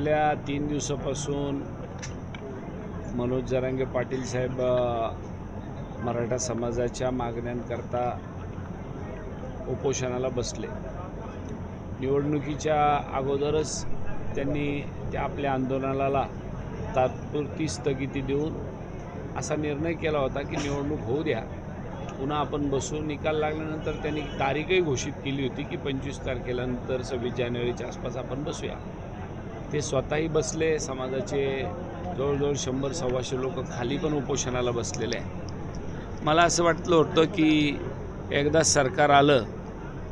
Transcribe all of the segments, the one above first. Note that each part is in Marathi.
गेल्या तीन दिवसापासून मनोज जरांगे पाटील साहेब मराठा समाजाच्या मागण्यांकरता उपोषणाला बसले. निवडणुकीच्या अगोदरच त्यांनी त्या आपल्या आंदोलनाला तात्पुरती स्थगिती देऊन असा निर्णय केला होता की निवडणूक होऊ द्या. पुन्हा आपण बसून निकाल लागल्यानंतर त्यांनी तारीखही घोषित केली होती की पंचवीस तारखेला नंतर सव्वीस जानेवारीच्या आसपास आपण बसूया. ते स्वतःही बसले समाजाचे जवळजवळ शंभर सव्वाशे लोक खाली पण उपोषणाला बसलेले आहे. मला असं वाटलं होतं की एकदा सरकार आलं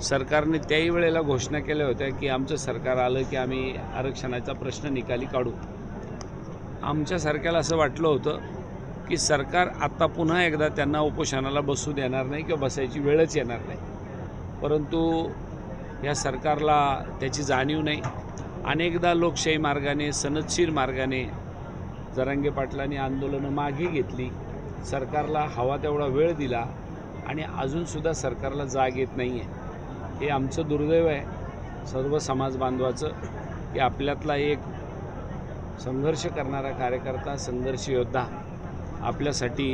सरकारने त्याही वेळेला घोषणा केल्या होत्या की आमचं सरकार आलं की आम्ही आरक्षणाचा प्रश्न निकाली काढू. आमच्यासारख्याला असं वाटलं होतं की सरकार आता पुन्हा एकदा त्यांना उपोषणाला बसू देणार नाही किंवा बसायची वेळच येणार नाही. परंतु या सरकारला त्याची जाणीव नाही. अनेकदा लोकशाही मार्गाने सनदशीर मार्गाने जरांगे पाटलांनी आंदोलनं मागे घेतली. सरकारला हवा तेवढा वेळ दिला आणि अजूनसुद्धा सरकारला जाग येत नाही आहे हे आमचं दुर्दैव आहे. सर्व समाज बांधवाचं की आपल्यातला एक संघर्ष करणारा कार्यकर्ता संघर्ष योद्धा आपल्यासाठी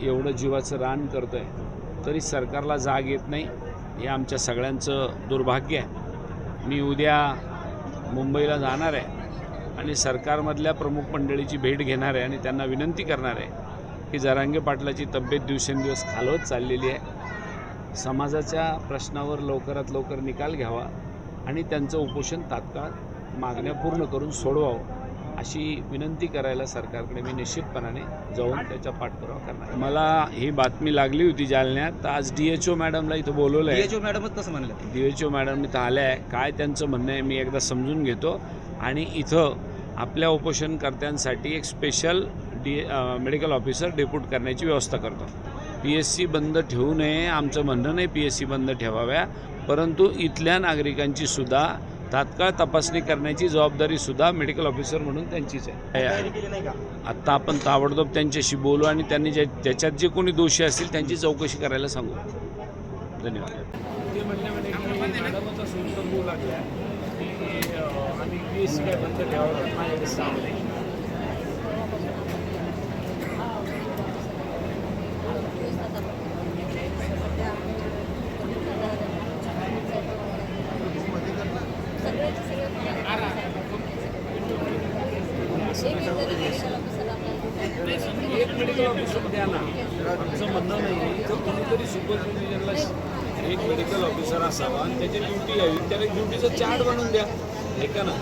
एवढं जीवाचं रान करतो आहे तरी सरकारला जाग येत नाही. हे आमच्या सगळ्यांचं दुर्भाग्य आहे. मी उद्या मुंबईला जाणार आहे आणि सरकारमधल्या प्रमुख मंडळीची भेट घेणार आहे आणि त्यांना विनंती करणार आहे की जरांगे पाटलाची तब्येत दिवसेंदिवस खालवत चाललेली आहे. समाजाच्या प्रश्नावर लवकरात लवकर निकाल घ्यावा आणि त्यांचं उपोषण तात्काळ मागण्या पूर्ण करून सोडवावं. अशी विनंती करायला सरकारकडे मी निश्चितपणाने जाऊन त्याचा पाठपुरावा करणार आहे. मला ही बातमी लागली होती जालन्यात. तर आज डी एच ओ मॅडमला इथं बोलवलं आहे डीएचओ मॅडमच तसं म्हणलं डी एच ओ मॅडम इथं आल्या. आहे काय त्यांचं म्हणणं आहे मी एकदा समजून घेतो. आणि इथं आपल्या उपोषणकर्त्यांसाठी एक special D medical officer depute करण्याची व्यवस्था करतो. पी एस सी बंद ठेवू नये. आमचं म्हणणं नाही पी एस सी बंद ठेवाव्या. परंतु इथल्या नागरिकांची सुद्धा तात्काळ तपासणी करण्याची जबाबदारी सुद्धा मेडिकल ऑफिसर म्हणून त्यांचीच आहे. तयारी केली नाही का आत्ता आपण ताबडतोब त्यांच्याशी बोलू आणि त्यांनी ज्या त्याच्यात जे कोणी दोषी असतील त्यांची चौकशी करायला सांगू. धन्यवाद ते म्हणले म्हणे की मॅडमचा सुंदर बोलू लागल्या की अं, आम्ही पी एस सी काय बंद ठेवावं माझ्याकडे सांगले एक ऑफिसर द्या ना. आमचं म्हणणं नाही तर कोणीतरी सुपरविजनला एक मेडिकल ऑफिसर असावा आणि त्याची ड्युटी यावी त्याला ड्युटीचं चार्ट बनवून द्या. ऐका ना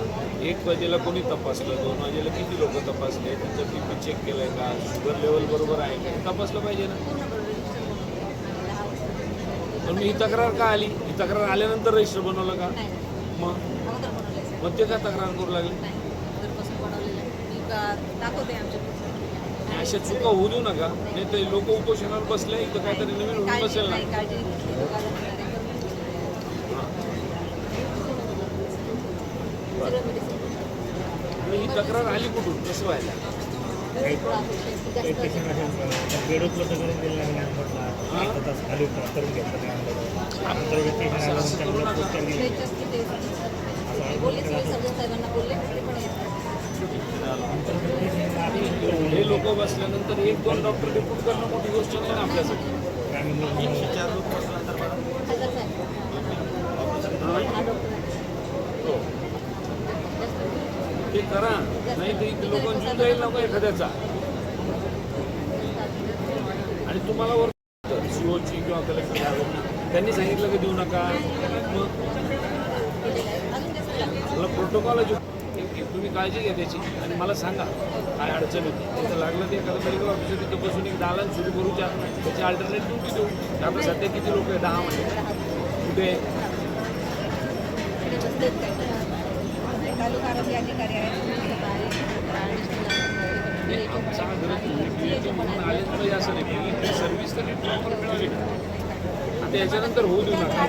एक वाजेला कोणी तपासलं दोन वाजेला किती लोक तपासले त्यांचं बी पी चेक केलं आहे का शुगर लेवल बरोबर आहे का हे तपासलं पाहिजे ना. पण मी ही तक्रार का आली? ही तक्रार आल्यानंतर रजिस्टर बनवलं का? मग? मग ते का तक्रार करू लागले? दाखवते आमच्या अशा चुका होऊ देऊ नका. नाही तर लोक उपोषणावर बसले इथं काहीतरी नवीन होऊन बसेल ना. आणि ही तक्रार आली कुठून? कसं व्हायला? असं- करू नका. हे लोक बसल्यानंतर एक दोन डॉक्टर डिप्यूट करणं मोठी गोष्ट नाही ना आपल्यासाठी? तीनशे चार लोक बसल्यानंतर ते करा. नाही तर इथे लोकांना जीव जाईल नको एखाद्याचा? आणि तुम्हाला वर सीओची किंवा कलेक्टर त्यांनी सांगितलं की देऊ नका. मग केलेलं आहे. अजून प्रोटोकॉल तुम्ही काळजी घ्या त्याची. आणि मला सांगा काय अडचण होती. तिथं लागलं ते एखादं मेडिकल ऑफिसर तिथं बसून एक दालन सुरू करूच्या त्याची अल्टरनेट ड्युटी देऊ आता सध्या किती लोक म्हणजे. आहे दहा महिने कुठे? इकडे बसलेत काही तालुका आरोग्य अधिकारी आमचा असं नाही. सर्व्हिस तरी प्रॉपर मिळाली. आता याच्यानंतर होऊ देऊ नका.